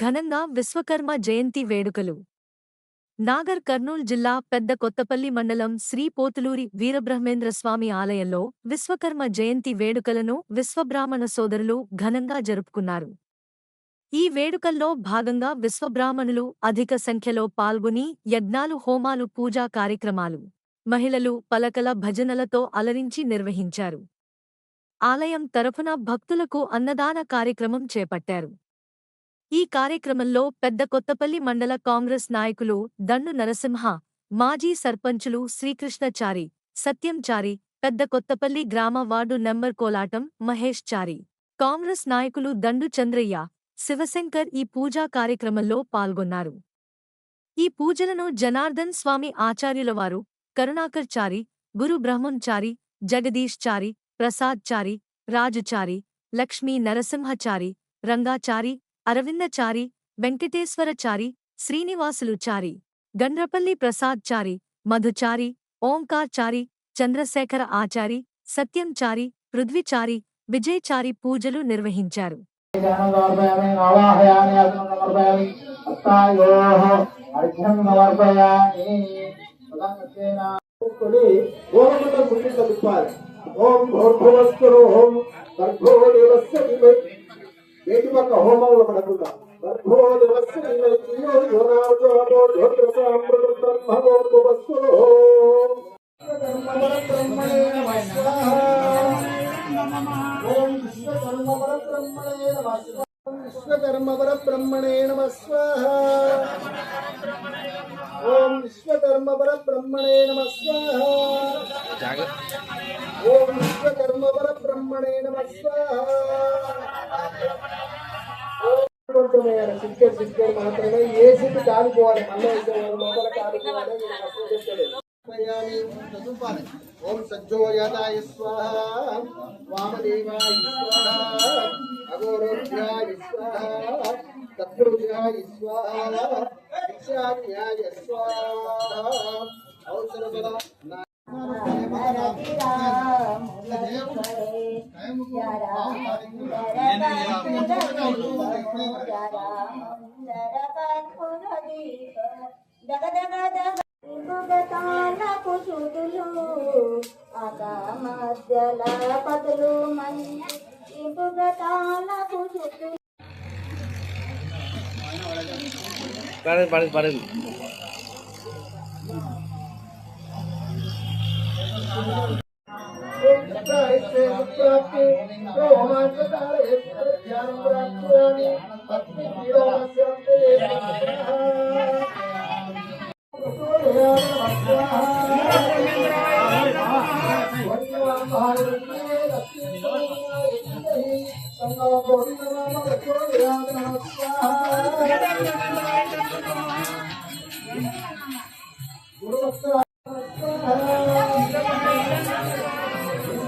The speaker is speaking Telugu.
ఘనంగా విశ్వకర్మ జయంతి వేడుకలు. నాగర్ కర్నూల్ జిల్లా పెద్ద కొత్తపల్లి మండలం శ్రీ పోతులూరి వీరబ్రహ్మేంద్ర స్వామి ఆలయంలో విశ్వకర్మ జయంతి వేడుకలను విశ్వబ్రాహ్మణ సోదరులు ఘనంగా జరుపుకున్నారు. ఈ వేడుకల్లో భాగంగా విశ్వబ్రాహ్మణులు అధిక సంఖ్యలో పాల్గొని యజ్ఞాలు హోమాలు పూజా కార్యక్రమాలు మహిళలు పలకల భజనలతో అలరించి నిర్వహించారు. ఆలయం తరఫున భక్తులకు అన్నదాన కార్యక్రమం చేపట్టారు. ఈ కార్యక్రమంలో పెద్ద కొత్తపల్లి మండల కాంగ్రెస్ నాయకులు దండు నరసింహ మాజీ సర్పంచులు శ్రీకృష్ణచారి సత్యంచారి పెద్ద కొత్తపల్లి గ్రామ వార్డు నెంబర్ కోలాటం మహేష్ చారి కాంగ్రెస్ నాయకులు దండు చంద్రయ్య శివశంకర్ ఈ పూజా కార్యక్రమంలో పాల్గొన్నారు. ఈ పూజలను జనార్దన్ స్వామి ఆచార్యులవారు కరుణాకర్ చారి గురు బ్రహ్మంచారి జగదీష్ చారి ప్రసాద్ చారి రాజుచారి లక్ష్మీ నరసింహచారి రంగాచారి అరవిందచారి వెంకటేశ్వరచారి శ్రీనివాసులు చారి గండ్రపల్లి ప్రసాద్ చారి మధుచారి ఓంకార్ చారి చంద్రశేఖర ఆచారి సత్యం చారి పృథ్వీచారి విజయచారి పూజలు నిర్వహించారు ఓం పక్క హోమంలో పడకుండా. గర్భో దేవస్య బ్రహ్మణే నమః స్వాహా ఓం విశ్వకర్మవర బ్రహ్మణే నమః స్వాహా బ్రహ్మణే ఓం విశ్వకర్మవర బ్రహ్మణే ఓం విశ్వకర్మవర బ్రహ్మణే నమ స్వాహ కొంచెం సిస్టర్ సిస్టర్ మాత్రమే. ఏ సిద్ధి కాలిపోవాలి మళ్ళీ లోపల. చదువుకోవాలి. ఓం సజ్జోయతాయ స్వాహ. వామదేవాయ స్వాహ. అఘోరోధ్యాయ స్వాహ. తత్పురుషాయ స్వాహ. ఈశాన్యాయ స్వాహ. అవసరపద. నా మధ్యల పదులు మంచి ఇంపుగతాలకు చుట్టూ పడదు పడదు పడదు ఓం విశ్వకర్మవర బ్రహ్మణే నమః ఓం విశ్వకర్మవర బ్రహ్మణే